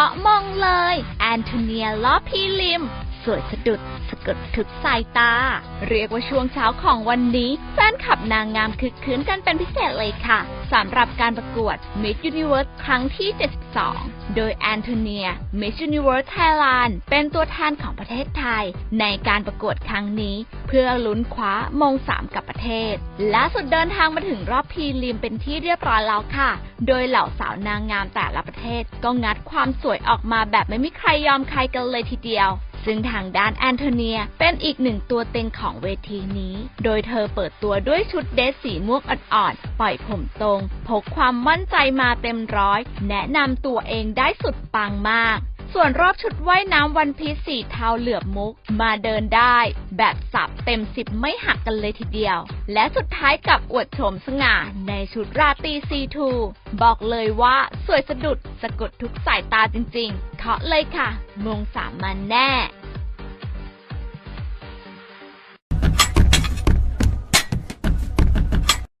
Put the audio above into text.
าะมองเลย แอนโทเนียลอพีลิม สวยสะดุดสะกดทุกสายตา เรียกว่าช่วงเช้าของวันนี้ แฟนคลับนางงามคึกคืนกันเป็นพิเศษเลยค่ะสำหรับการประกวด Miss Universe ครั้งที่ 72 โดยแอนโทเนีย Miss Universe Thailand เป็นตัวแทนของประเทศไทย ในการประกวดครั้งนี้ เพื่อลุ้นคว้ามงสามกับประเทศ และสุดเดินทางมาถึงรอบพีลิมเป็นที่เรียบร้อยแล้วค่ะ โดยเหล่าสาวนางงามแต่ละประเทศ ก็งัดความสวยออกมาแบบไม่มีใครยอมใครกันเลยทีเดียว ซึ่งทางด้านแอนโทเนียเป็นอีกหนึ่งตัวเต็งของเวทีนี้ โดยเธอเปิดตัวด้วยชุดเดรสสีม่วงอ่อนๆ ปล่อยผมตรง พกความมั่นใจมาเต็มร้อย แนะนำตัวเองได้สุดปังมากส่วนรอบชุดว่ายน้ำวันพีซสีเทาเหลือบมุก มาเดินได้ แบบสับเต็มสิบไม่หักกันเลยทีเดียว และสุดท้ายกับอวดโฉมสง่าในชุดราตรีซีทูบอกเลยว่าสวยสะดุดสะกดทุกสายตาจริงๆ เคาะเลยค่ะ มงสามมันแน่